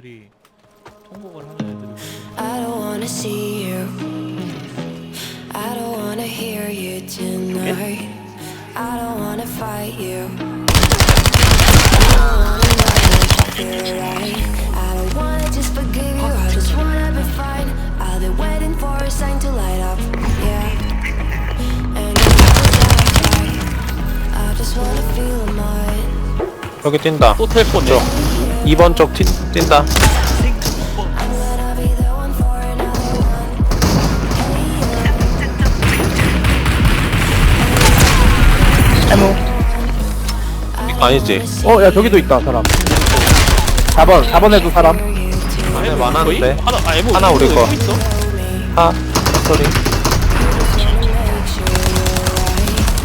애들이 통곡을 하는 애들이 I don't wanna see you. I don't wanna hear you tonight. I don't wanna fight you. I don't wanna know if I feel right. I don't wanna just forgive you. I just wanna be fine. I'll be waiting for a sign to light up. Yeah. And if I die, I just wanna feel mine. 여기 뛴다. 또 텔포네 저 2번 쪽 뛴, 뛴다. 해무 아니지. 어 야 저기도 있다 사람 4번 4번에도 사람 안에 많았는데. 하나 아 에모 하나 우리 거. 있어? 하, 소리.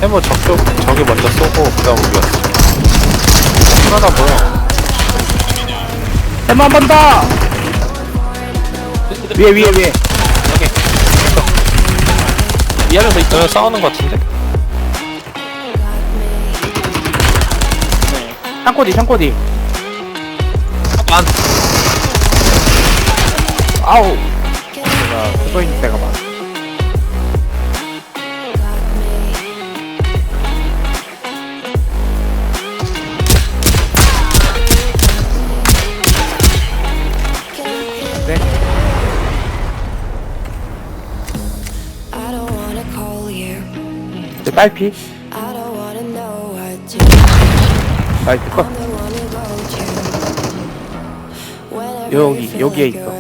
해모 저쪽, 저기 먼저 쏘고, 그 다음 우리였어. 하나가 뭐 야? 해무 한번 더! 위에 위에 위에 미안해서 있으면 싸우는 것 같은데? 창고디 창고디 안. 아우 내가 그거인 때가 많아 딸피 나이스 컷 여기, 여기에 있어.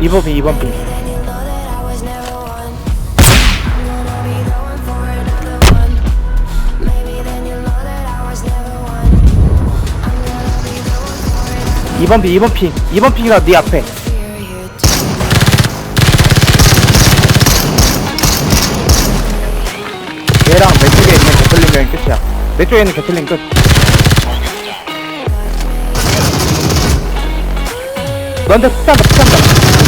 2번 B 2번 B 이번 핑, 이번 핑, 이번 핑이라 네 앞에. 얘랑 내 쪽에 있는 개틀링이랑 끝이야. 내 쪽에 있는 개틀링 끝. 너한테 숫자다, 숫자다.